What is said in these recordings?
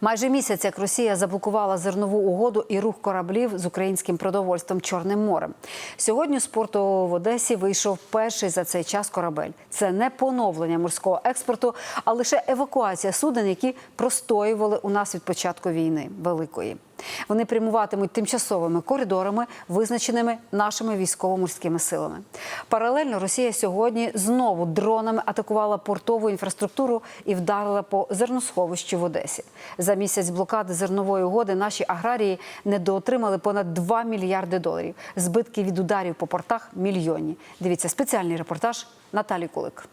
Майже місяць, як Росія заблокувала зернову угоду і рух кораблів з українським продовольством Чорним морем. Сьогодні з порту в Одесі вийшов перший за цей час корабель. Це не поновлення морського експорту, а лише евакуація суден, які простоювали у нас від початку війни великої. Вони прямуватимуть тимчасовими коридорами, визначеними нашими військово-морськими силами. Паралельно Росія сьогодні знову дронами атакувала портову інфраструктуру і вдарила по зерносховищу в Одесі. За місяць блокади зернової угоди наші аграрії недоотримали понад 2 мільярди доларів. Збитки від ударів по портах мільйонні. Дивіться спеціальний репортаж Наталі Кулик.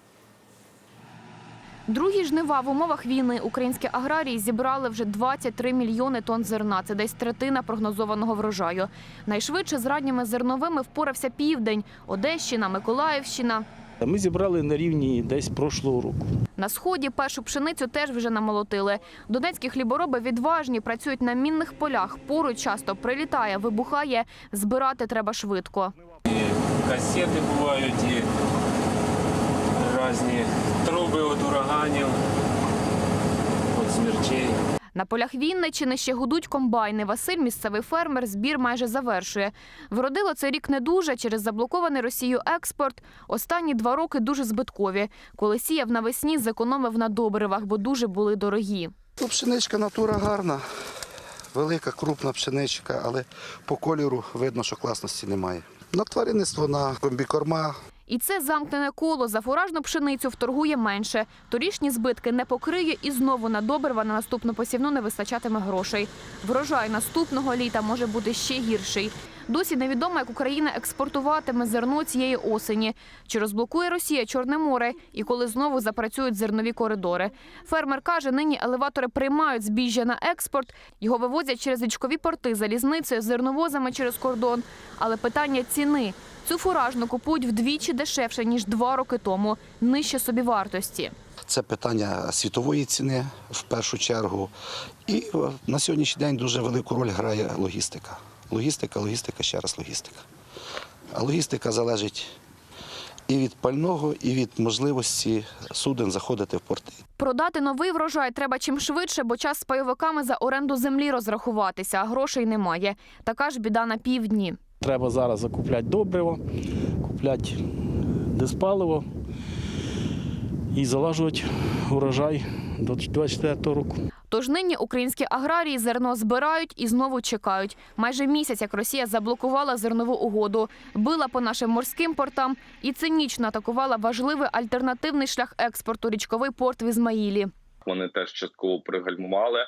Другі жнива в умовах війни українські аграрії зібрали вже 23 мільйони тонн зерна. Це десь третина прогнозованого врожаю. Найшвидше з ранніми зерновими впорався південь, Одещина, Миколаївщина. Ми зібрали на рівні десь прошлого року. На сході першу пшеницю теж вже намолотили. Донецькі хлібороби відважні, працюють на мінних полях. Поруч часто прилітає, вибухає. Збирати треба швидко. кассети бувають і різні труби від ураганів, від смерчей. На полях Вінничини ще гудуть комбайни. Василь, місцевий фермер, збір майже завершує. Вродило цей рік не дуже через заблокований Росією експорт. Останні два роки дуже збиткові. Коли сіяв навесні, зекономив на добривах, бо дуже були дорогі. Ну, пшеничка натура гарна, велика, крупна пшеничка, але по кольору видно, що класності немає. На тваринництво, на комбікорма, І це замкнене коло. За фуражну пшеницю вторгує менше. Торішні збитки не покриє і знову на добрива на наступну посівну не вистачатиме грошей. Врожай наступного літа може бути ще гірший. Досі невідомо, як Україна експортуватиме зерно цієї осені. Чи розблокує Росія Чорне море і коли знову запрацюють зернові коридори. Фермер каже, нині елеватори приймають збіжжя на експорт. Його вивозять через річкові порти, залізницею, зерновозами через кордон. Але питання ціни. Цю фуражну купують вдвічі дешевше, ніж два роки тому, нижче собівартості. це питання світової ціни в першу чергу. І е, на сьогоднішній день дуже велику роль грає логістика. Логістика, логістика, ще раз логістика. А логістика залежить і від пального, і від можливості суден заходити в порти. Продати новий врожай треба чим швидше, бо час з пайовиками за оренду землі розрахуватися, а грошей немає. Така ж біда на півдні. Треба зараз закупляти добриво, купляти диспаливо і залажувати урожай до 24 року. Тож нині українські аграрії зерно збирають і знову чекають. Майже місяць, як Росія заблокувала зернову угоду, била по нашим морським портам і цинічно атакувала важливий альтернативний шлях експорту річковий порт в Ізмаїлі. Вони теж частково пригальмували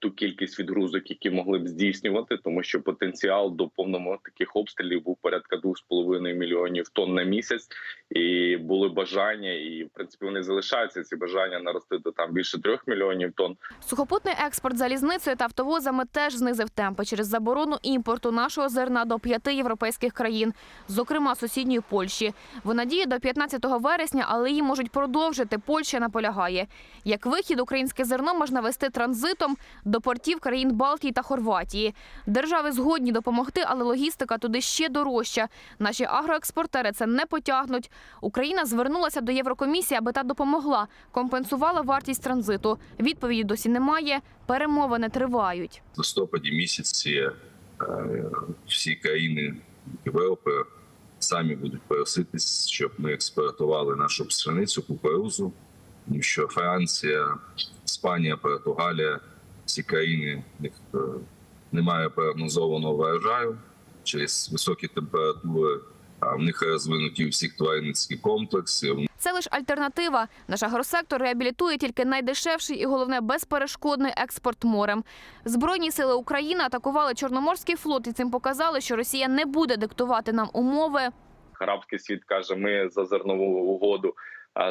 ту кількість відгрузок, які могли б здійснювати, тому що потенціал до повному таких обстрілів був порядка 2,5 мільйонів тонн на місяць, і були бажання, і в принципі вони залишаються ці бажання наростити там більше 3 мільйонів тонн. Сухопутний експорт залізницею та автовозами теж знизив темпи через заборону імпорту нашого зерна до п'яти європейських країн, зокрема сусідньої Польщі. Вона діє до 15 вересня, але її можуть продовжити. Польща наполягає. Як вихід, українське зерно можна вести транзитом до портів країн Балтії та Хорватії. Держави згодні допомогти, але логістика туди ще дорожча. Наші агроекспортери це не потягнуть. Україна звернулася до Єврокомісії, аби та допомогла, компенсувала вартість транзиту. Відповіді досі немає. Перемовини тривають. В листопаді місяці е, всі країни Європи самі будуть проситись, щоб ми експортували нашу пшеницю, кукурузу, що Франція, Іспанія, Португалія, ці країни е, немає прогнозованого врожаю через високі температури. А в них розвинуті всі тваринницькі комплекси. Це лише альтернатива. Наш агросектор реабілітує тільки найдешевший і головне безперешкодний експорт морем. Збройні сили України атакували Чорноморський флот і цим показали, що Росія не буде диктувати нам умови. Арабський світ каже, ми за зернову угоду.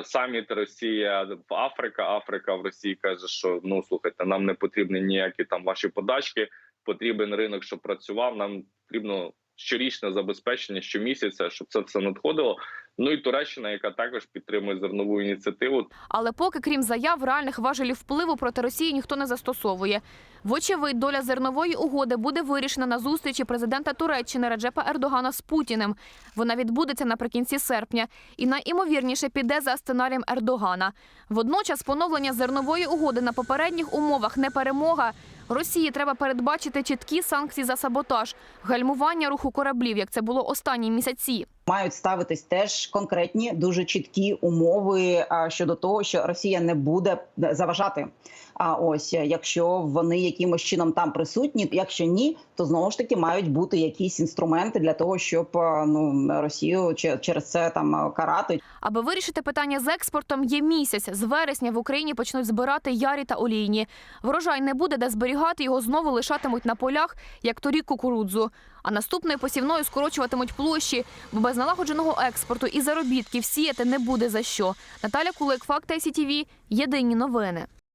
Саміт Росія в Африка, Африка в Росії каже, що ну слухайте, нам не потрібні ніякі там ваші подачки. Потрібен ринок, щоб працював. Нам потрібно щорічне забезпечення щомісяця, щоб це все надходило. Ну і Туреччина, яка також підтримує зернову ініціативу. Але поки, крім заяв, реальних важелів впливу проти Росії ніхто не застосовує. Вочевидь, доля зернової угоди буде вирішена на зустрічі президента Туреччини Реджепа Ердогана з Путіним. Вона відбудеться наприкінці серпня і найімовірніше піде за сценарієм Ердогана. Водночас поновлення зернової угоди на попередніх умовах не перемога. Росії треба передбачити чіткі санкції за саботаж, гальмування руху кораблів, як це було останні місяці. Мають ставитись теж конкретні, дуже чіткі умови щодо того, що Росія не буде заважати. А ось якщо вони якимось чином там присутні, якщо ні, то знову ж таки мають бути якісь інструменти для того, щоб ну Росію че- через це там карати. Аби вирішити питання з експортом, є місяць. З вересня в Україні почнуть збирати ярі та олійні. Врожай не буде де зберігати, його знову лишатимуть на полях, як торік кукурудзу. А наступною посівною скорочуватимуть площі, бо без налагодженого експорту і заробітків сіяти не буде за що. Наталя Кулик, Факт ICTV, Єдині новини.